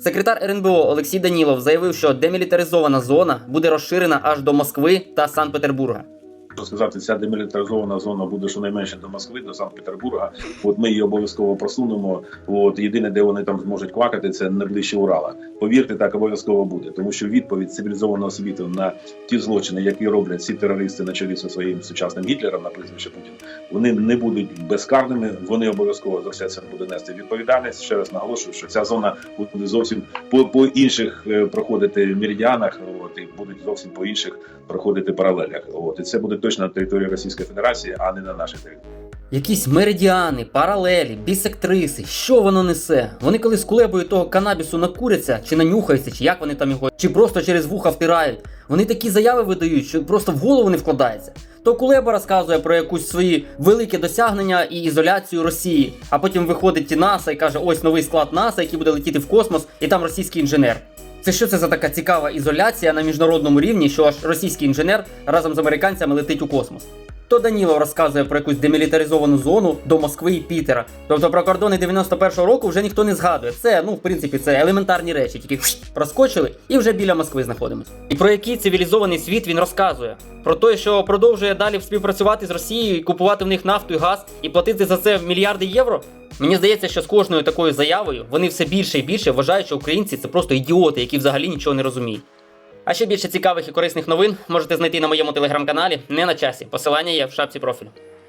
Секретар РНБО Олексій Данілов заявив, що демілітаризована зона буде розширена аж до Москви та Санкт-Петербурга. Що сказати, ця демілітаризована зона буде щонайменше до Москви, до Санкт-Петербурга. От ми її обов'язково просунемо. От єдине, де вони там зможуть квакати, це не ближче Урала. Повірте, так обов'язково буде, тому що відповідь цивілізованого світу на ті злочини, які роблять ці терористи на чолі зі своїм сучасним Гітлером, на прізвище Путін, вони не будуть безкарними. Вони обов'язково за все це буде нести відповідальність. Ще раз наголошую, що ця зона буде зовсім по, по інших е, проходити меридіанах. От і будуть зовсім по інших проходити паралелях. От і це буде точно на території Російської Федерації, а не на нашій території. Якісь меридіани, паралелі, бісектриси, що воно несе? Вони коли з кулебою того канабісу накуряться, чи нанюхаються, чи як вони там його, чи просто через вуха втирають. Вони такі заяви видають, що просто в голову не вкладається. То Кулеба розказує про якусь свої великі досягнення і ізоляцію Росії, а потім виходить НАСА і каже: ось новий склад НАСА, який буде летіти в космос, і там російський інженер. Це що це за така цікава ізоляція на міжнародному рівні, що аж російський інженер разом з американцями летить у космос? То Данілов розказує про якусь демілітаризовану зону до Москви і Пітера. Тобто про кордони 91-го року вже ніхто не згадує. Це, ну, в принципі, це елементарні речі, тільки проскочили і вже біля Москви знаходимось. І про який цивілізований світ він розказує? Про те, що продовжує далі співпрацювати з Росією і купувати в них нафту і газ і платити за це мільярди євро? Мені здається, що з кожною такою заявою вони все більше і більше вважають, що українці це просто ідіоти, які взагалі нічого не розуміють. А ще більше цікавих і корисних новин можете знайти на моєму телеграм-каналі не на часі. Посилання є в шапці профілю.